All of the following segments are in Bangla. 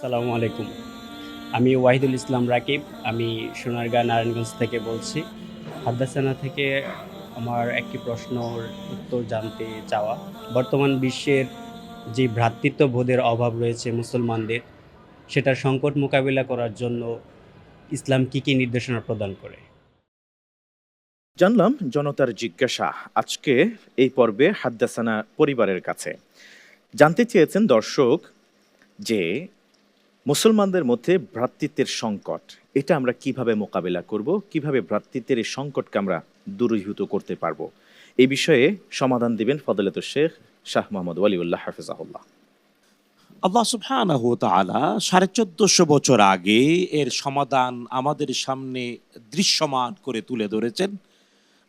আসসালামু আলাইকুম। আমি ওয়াহিদুল ইসলাম রাকিব, আমি সোনারগাঁ নারায়ণগঞ্জ থেকে বলছি। হাদ্দাসানা থেকে আমার একটি প্রশ্নর উত্তর জানতে চাওয়া। বর্তমান বিশ্বের যে ভ্রাতৃত্ববোধের অভাব রয়েছে মুসলমানদের, সেটার সংকট মোকাবিলা করার জন্য ইসলাম কী কী নির্দেশনা প্রদান করে? জানলাম জনতার জিজ্ঞাসা আজকে এই পর্বে হাদ্দাসানা পরিবারের কাছে। জানতে চেয়েছেন দর্শক যে মুসলমানদের মধ্যে ভ্রাতৃত্বের সংকট, এটা আমরা কীভাবে মোকাবেলা করব, কীভাবে ভ্রাতৃত্বের এই সংকটকে আমরা দূরীভূত করতে পারব? এই বিষয়ে সমাধান দিবেন ফদলত শেখ শাহ মোহাম্মদ ওয়ালিউল্লাহ হাফিজাহুল্লাহ। আল্লাহ সুবহানাহু তাআলা সাড়ে চোদ্দশো বছর আগে এর সমাধান আমাদের সামনে দৃশ্যমান করে তুলে ধরেছেন।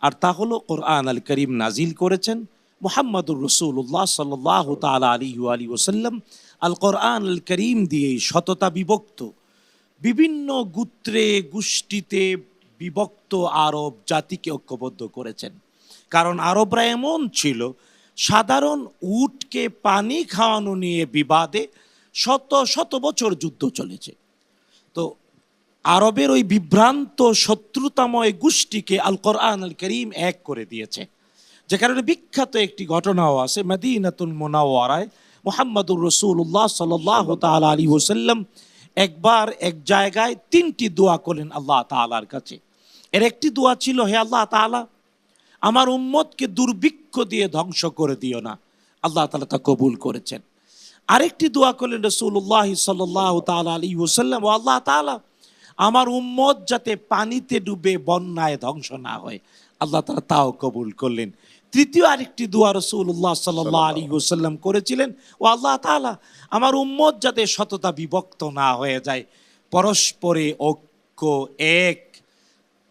আর তা হলো কোরআন আল করিম নাজিল করেছেন। মোহাম্মদুর রসুল্লাহ সাল্লাহ তালা আলী আলী ওসাল্লাম আল কোরআন আল করিম দিয়ে শততা বিভক্ত। বিভিন্ন গোত্রে, গোষ্ঠীতে বিভক্ত আরব জাতিকে ঐক্যবদ্ধ করেছেন। কারণ আরবরা এমন ছিল, সাধারণ উটকে পানি খাওয়ানো নিয়ে বিবাদে শত শত বছর যুদ্ধ চলেছে। তো আরবের ওই বিভ্রান্ত, শত্রুতাময় গোষ্ঠীকে আল কোরআন আল করিম এক করে দিয়েছে। যে কারণে বিখ্যাত একটি ঘটনাও আছে, মদিনাতুল মোনাওয়ারায়। মোহাম্মদুর রসুল্লাহ সাল্লাহ তাল আলী ওসাল্লাম একবার এক জায়গায় তিনটি দোয়া করলেন আল্লাহ তালার কাছে। এর একটি দোয়া ছিল, হে আল্লাহ তালা আমার উম্মতকে দুর্ভিক্ষ দিয়ে ধ্বংস করে দিও না। আল্লাহ তালা তা কবুল করেছেন। আরেকটি দোয়া করলেন রসুল্লাহ সাল্লাহ তালা আলী ওসাল্লাম ও আল্লাহ তালা আমার উম্মত যাতে পানিতে ডুবে বন্যায় ধ্বংস না হয়। আল্লাহ তালা তাও কবুল করলেন। তৃতীয় আরেকটি দোয়া রসুল্লাহ সাল্লাহ আলী ওসাল্লাম করেছিলেন। ও আল্লাহ তালা আমার উম্মত যাতে সততা বিভক্ত না হয়ে যায় পরস্পরে ঐক্য এক।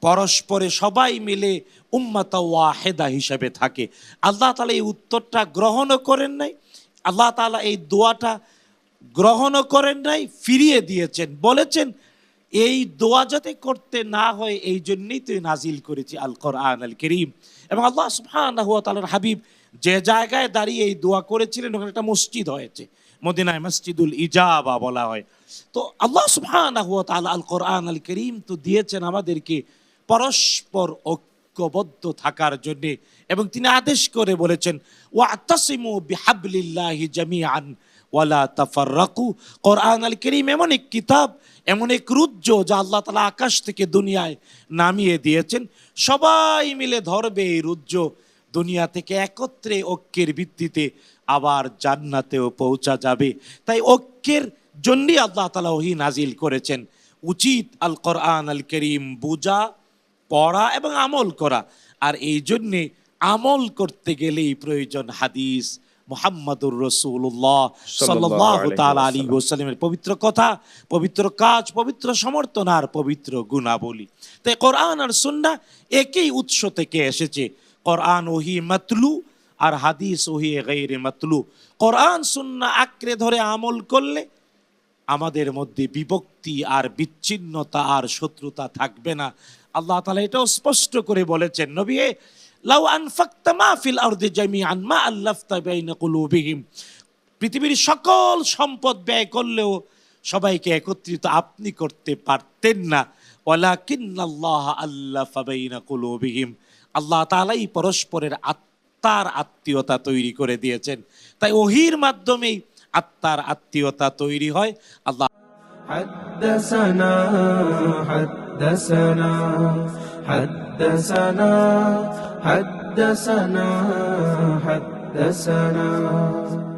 পরস্পরে সবাই মিলে উম্মাতা ওয়াহেদা হিসেবে থাকে। আল্লাহ তালা এই উত্তরটা গ্রহণও করেন নাই আল্লাহ তালা এই দোয়াটা গ্রহণও করেন নাই ফিরিয়ে দিয়েছেন বলেছেন এই দোয়া যাতে করতে না হয়, এই জন্যই তুই নাজিল করেছি আল কোরআন আল করিম এবং আল্লাহ ওয়া তাআলার হাবিব যে জায়গায় দাঁড়িয়ে এই দোয়া করেছিলেন, ওখানে একটা মসজিদ হয়েছে। মদিনায় মসজিদুল ইজাবা বলা হয়। তো আল্লাহ ওয়া তাআলা আল কোরআন আল করিম তো দিয়েছেন আমাদেরকে পরস্পর ঐক্যবদ্ধ থাকার জন্যে। এবং তিনি আদেশ করে বলেছেন ওয়াতাসিমু বিহাবলিল্লাহি জামিআন। ওয়ালা তাফাররাকু কোরআন আল করিম এমন এক কিতাব, এমন এক রুজ্জ যা আল্লাহ তালা আকাশ থেকে দুনিয়ায় নামিয়ে দিয়েছেন। সবাই মিলে ধরবে এই রুজ্জ। দুনিয়া থেকে একত্রে ঐক্যের ভিত্তিতে আবার জান্নাতেও পৌঁছা যাবে। তাই ঐক্যের জন্যই আল্লাহ তালা ওহি নাজিল করেছেন। উচিত আল কোরআন আল করিম বুঝা, পড়া এবং আমল করা। আর এই জন্যে আমল করতে গেলেই প্রয়োজন হাদিস। মোহাম্মদুর রসুল্লাহ সাল্লাহ তালা আলী ওসালামের পবিত্র কথা পবিত্র কাজ পবিত্র সমর্থন আর পবিত্র গুণাবলী। তাই কোরআন আর সুন্না একই উৎস থেকে এসেছে। কোরআন ওহি মাতলু আর হাদিস ওহি গৈরে মাতলু। কোরআন সুন্না আঁকড়ে ধরে আমল করলে আমাদের মধ্যে বিভক্তি আর বিচ্ছিন্নতা আর শত্রুতা থাকবে না। আল্লাহ তালা এটাও স্পষ্ট করে বলেছেন নবী লাউ আনফাক্তা মা ফিল আরদি জামিআন মা আল্লাফতা বাইনা কুলুবিহিম পৃথিবীর সকল সম্পদ ব্যয় করলেও সবাইকে একত্রিত আপনি করতে পারতেন না ওয়ালাকিন্নাল্লাহ আল্লাফা বাইনা কুলুবিহিম আল্লাহ তাআলাই পরস্পরের আত্মার আত্মীয়তা তৈরি করে দিয়েছেন তাই ওহির মাধ্যমেই আত্মার আত্মীয়তা তৈরি হয় আল্লাহ حدثنا حدثنا حدثنا حدثنا حدثنا.